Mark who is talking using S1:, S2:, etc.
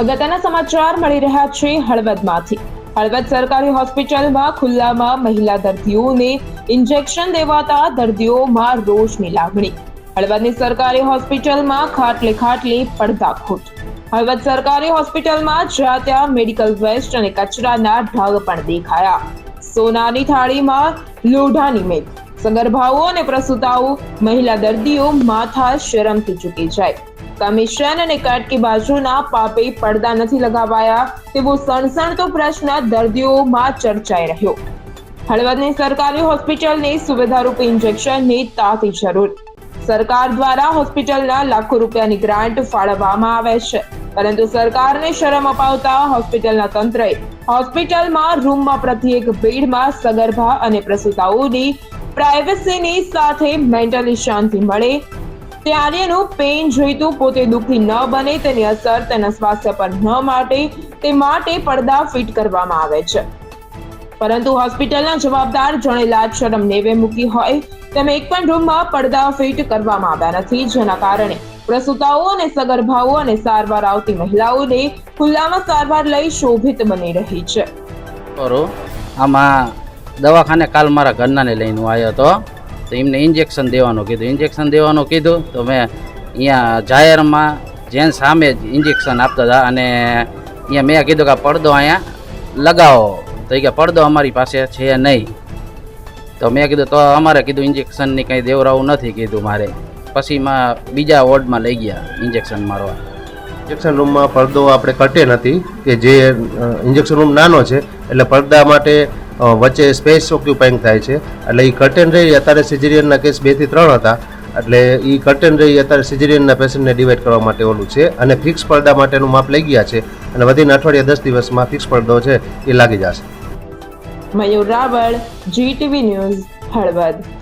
S1: અગત્યના સમાચાર મળી રહ્યા છે હળવદમાંથી. હળવદ સરકારી હોસ્પિટલમાં ખુલ્લામાં મહિલા દર્દીઓને ઇન્જેક્શન દેવાતા દર્દીઓમાં રોષની લાગણી હળવદની સરકારી હોસ્પિટલમાં ખાટલે ખાટલે પડદાખોટ. હળવદ સરકારી હોસ્પિટલમાં જ્યાં ત્યાં મેડિકલ વેસ્ટ અને કચરાના ઢગ પણ દેખાયા. સોનાની થાળીમાં લોઢાની મેઘ સગર્ભાઓ અને પ્રસૂતાઓ મહિલા દર્દીઓ માથા શરમથી ચૂકી જાય. કમિશન અને કટકી બાજુના પાપે પડદા નથી લગાવાયા તેવો સણસણતો પ્રશ્ન દર્દીઓમાં ચર્ચાઈ રહ્યો. હળવદની સરકારી હોસ્પિટલની સુવિધારૂપ ઇન્જેક્શનની તાતી જરૂર. સરકાર દ્વારા હોસ્પિટલના લાખો રૂપિયાની ગ્રાન્ટ ફાળવવામાં આવે છે. પરંતુ સરકારને શરમ અપાવતા હોસ્પિટલના તંત્રએ હોસ્પિટલમાં રૂમમાં પ્રત્યેક બેડમાં સગર્ભા અને પ્રસૂતાઓની પ્રાઇવસીની સાથે મેન્ટલી શાંતિ મળે ત્યારેનું પેન જોઈતું પોતે દુઃખી ન બને, તેની અસર તેના સ્વાસ્થ્ય પર ન માટે, તે માટે પડદા ફિટ કરવામાં આવે છે. પરંતુ હોસ્પિટલના જવાબદાર જણે લાજ શરમ નેવે મૂકી હોય, તેમ એક પણ રૂમમાં પડદા ફિટ કરવામાં આવ્યા નથી, જેના કારણે પ્રસૂતાઓ અને સગર્ભાઓ અને સારવાર આવતી મહિલાઓને ખુલ્લામાં સારવાર લઈ શોભિત બની રહી છે.
S2: આમાં દવાખાને કાલ મારા ઘરનાને લઈને આવ્યો હતો. તો એમને ઇન્જેક્શન દેવાનું કીધું. ઇન્જેક્શન દેવાનું કીધું તો મેં અહીંયા જાહેરમાં જેન સામે જ ઇન્જેક્શન આપતા હતા અને અહીંયા મેં કીધું કે પડદો અહીંયા લગાવો. તો કે પડદો અમારી પાસે છે નહીં. તો મેં કીધું, તો અમારે કીધું ઇન્જેક્શનની કંઈ દેવરાવું નથી, કીધું મારે. પછી માં બીજા વોર્ડમાં લઈ ગયા ઇન્જેક્શન મારવા.
S3: ઇન્જેક્શન રૂમમાં પડદો આપણે કટે નથી, કે જે ઇન્જેક્શન રૂમ નાનો છે, એટલે પડદા માટે વચ્ચે સ્પેસ ઓક્યુપાઈંગ થાય છે. એટલે એ કર્ટેન રહી અત્યારે સિઝેરિયનના કેસ બેથી ત્રણ હતા. એટલે એ કર્ટેન રહી અત્યારે સિઝેરિયનના પેશન્ટને ડિવાઈડ કરવા માટે ઓલું છે અને ફિક્સ પડદા માટેનું માપ લઈ ગયા છે. અને વધીને અઠવાડિયા દસ દિવસમાં ફિક્સ પડદો છે એ લાગી જશે.
S1: Mayur Raval GTV news Halvad.